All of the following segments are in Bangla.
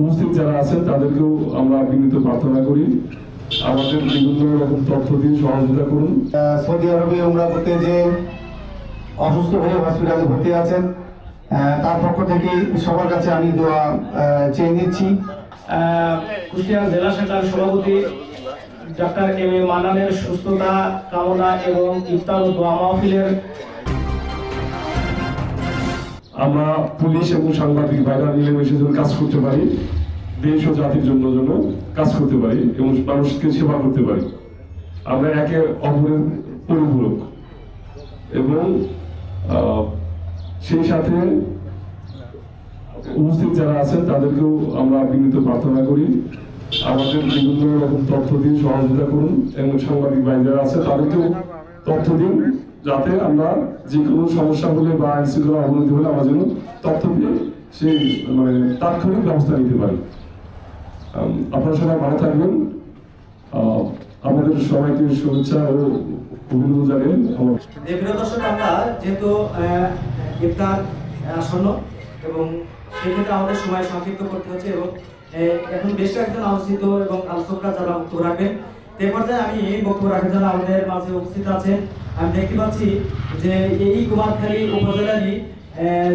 উপস্থিত যারা আছেন তাদেরকেও আমরা বিনীত প্রার্থনা করি। আমাদের বিভিন্ন রকম তথ্য দিয়ে সহযোগিতা করুন। সৌদি আরবে উমরা করতে যে অসুস্থ হয়ে হসপিটালে ভর্তি আছেন আহ, তার পক্ষ থেকে সবার কাছে আমি দোয়া চেয়ে নিচ্ছি। আহ, কুষ্টিয়া জেলা শাখার সভাপতি ডাক্তার এম এ মানানের সুস্থতা কামনা এবং ইফতার ও দোয়া মাহফিলের আমরা পুলিশ এবং সাংবাদিক ভাইরা মিলেমিশে যেন কাজ করতে পারি, দেশ ও জাতির জন্য জন্য কাজ করতে পারি এবং মানুষকে সেবা করতে পারি। আমরা একে অপরের পরিপূরক। এবং সেই সাথে উপস্থিত যারা আছেন, তাদেরকেও আমরা বিনীত প্রার্থনা করি। আমাদের বিভিন্ন রকম তথ্য দিয়ে সহযোগিতা করুন এবং সাংবাদিক ভাই যারা আছে, তাদেরকেও তথ্য দিন। যাতে আমরা যে কোনো সমস্যা হলে বা আইন শৃঙ্খলা অবনতি হলে আমরা যেন তথ্য সেই মানে তাৎক্ষণিক ব্যবস্থা নিতে পারি। আপনারা সবাই ভালো থাকবেন। আমাদের সবাইকে শুভেচ্ছা ও অভিনন্দন জানিয়ে প্রিয় দর্শক, আমরা যেহেতু ইফতার আসন্ন এবং সেক্ষেত্রে আমাদের সময় সংক্ষিপ্ত করতে হচ্ছে এবং এখন বেশ কয়েকজন আলোচিত এবং আলোচকরা যারা বক্তব্য রাখবেন। পর্যায়ে আমি বক্তব্য রাখার জন্য আমাদের মাঝে উপস্থিত আমি দেখতে পাচ্ছি যে এই কুমারখালী উপজেলারই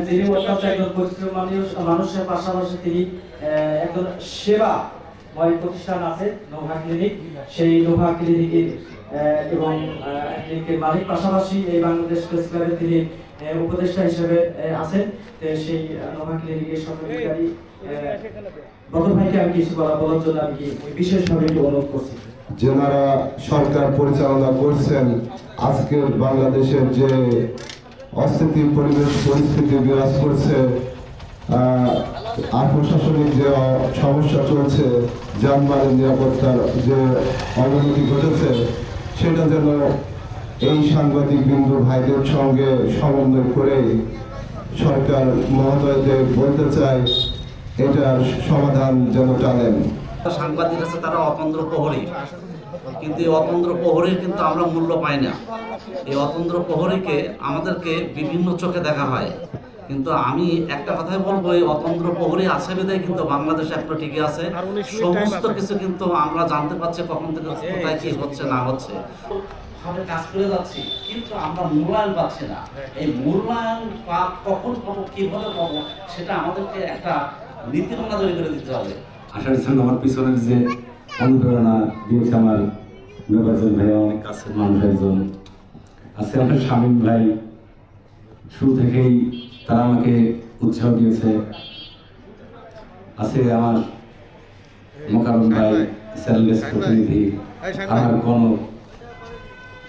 যিনি একজন পরিশ্রম মানুষ মানুষের পাশাপাশি তিনি একজন সেবা প্রতিষ্ঠান আছে ক্লিনিক। সেই ক্লিনিকের এবং ক্লিনিকের মালিক। পাশাপাশি এই বাংলাদেশ প্রেস ক্লাবের তিনি উপদেষ্টা হিসেবে আছেন। সেই নোভা ক্লিনিকের সহকারী ভাইকে আমি কিছু বলা বলার জন্য আমি বিশেষভাবে অনুরোধ করছি। যারা সরকার পরিচালনা করছেন, আজকের বাংলাদেশের যে অস্থিতির পরিবেশ, পরিস্থিতি বিরাজ করছে আর প্রশাসনিক যে সমস্যা চলছে, যানবাহনের নিরাপত্তার যে অবনতি ঘটেছে, সেটা যেন এই সাংবাদিক বিন্দু ভাইদের সঙ্গে সমন্বয় করে সরকার মহোদয়দের বলতে চাই এটার সমাধান যেন টানেন। সাংবাদিক আছে তারা অতন্দ্র প্রহরী। কিন্তু এই অতন্দ্র প্রহরীর কিন্তু আমরা মূল্য পাই না। এই অতন্দ্র প্রহরীকে আমাদেরকে বিভিন্ন চোখে দেখা হয়। কিন্তু আমি একটা কথাই বলব এই অতন্দ্র প্রহরী আছে বিধায় কিন্তু বাংলাদেশ এখনও টিকে আছে। সমস্ত কিছু কিন্তু আমরা জানতে পারছি কখন থেকে কোথায় কি হচ্ছে না হচ্ছে। কাজ করে যাচ্ছি কিন্তু আমরা মূল্যায়ন পাচ্ছি না। এই মূল্যায়ন কখন পাবো কীভাবে পাবো সেটা আমাদেরকে একটা নীতিমালা তৈরি করে দিতে হবে। আসার জন্য আমার পিছনের যে অনুপ্রেরণা দিয়েছে আমার নির্বাচন ভাই অনেক কাছের মানুষ একজন। আছে আমার শামীম ভাই। শুরু থেকেই তারা আমাকে উৎসাহ দিয়েছে। আছে আমার মোকারম ভাই স্যালেন্ডেস প্রতিনিধি আমার গণ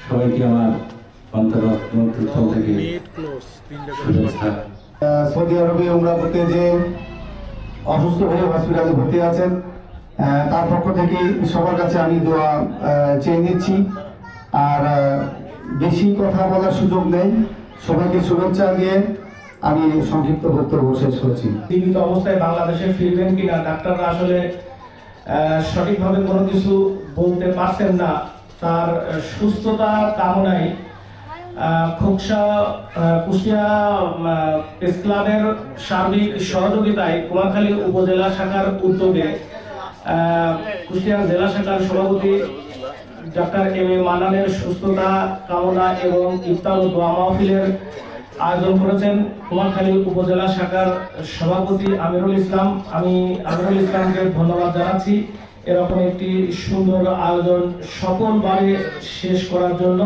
সবাইকে আমার অন্তর্স্থল থেকে শুভেচ্ছা। সৌদি আরবে উমরা করতে যে অসুস্থ হয়ে হসপিটালে ভর্তি আছেন। তার পক্ষ থেকে সবার কাছে আমি দোয়া চেয়ে নিচ্ছি। আর বেশি কথা বলার সুযোগ নেই। সবাইকে শুভেচ্ছা দিয়ে আমি সংক্ষিপ্ত বক্তব্য শেষ করছি। জীবিত অবস্থায় বাংলাদেশে ফিরবেন কিনা, ডাক্তাররা আসলে সঠিকভাবে কোনো কিছু বলতে পারছেন না। তার সুস্থতা কামনায় খোকসা কুষ্টিয়া প্রেস ক্লাবের সার্বিক সহযোগিতায় কুমারখালী উপজেলা শাখার উদ্যোগে কুষ্টিয়া জেলা শাখার সভাপতি ডাক্তার এম এ মানানের সুস্থতা কামনা এবং ইফতার দোয়া মাহফিলের আয়োজন করেছেন কুমারখালী উপজেলা শাখার সভাপতি আমিরুল ইসলাম। আমি আমিরুল ইসলামকে ধন্যবাদ জানাচ্ছি। এরকম একটি সুন্দর আয়োজন সফলভাবে শেষ করার জন্য।